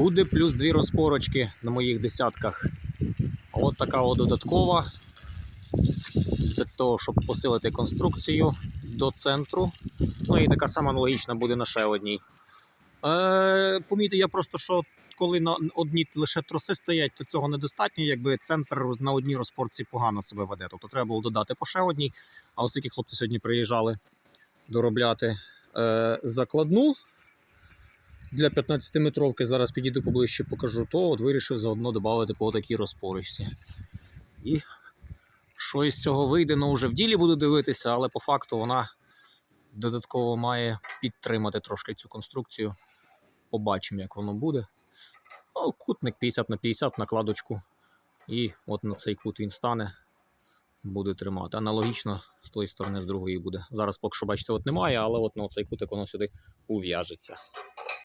Буде плюс дві розпорочки на моїх десятках. От така от додаткова. Для того, щоб посилити конструкцію до центру. Ну і така сама аналогічна буде на ще одній. Е, помітив я просто, що коли на одні лише троси стоять, то цього недостатньо, якби центр на одній розпорці погано себе веде. Тобто треба було додати по ще одній. А оскільки хлопці сьогодні приїжджали доробляти е, закладну для 15-метровки, зараз підійду поближче, покажу, то от вирішив заодно додати по такій розпорочці. І що із цього вийде, ну вже в ділі буду дивитися, але по факту вона додатково має підтримати трошки цю конструкцію. Побачимо, як воно буде. Ну, кутник 50 на 50 накладочку. І от на цей кут він стане, буде тримати. Аналогічно з тої сторони, з другої буде. Зараз поки що, бачите, от немає, але от на цей кутик воно сюди ув'яжеться.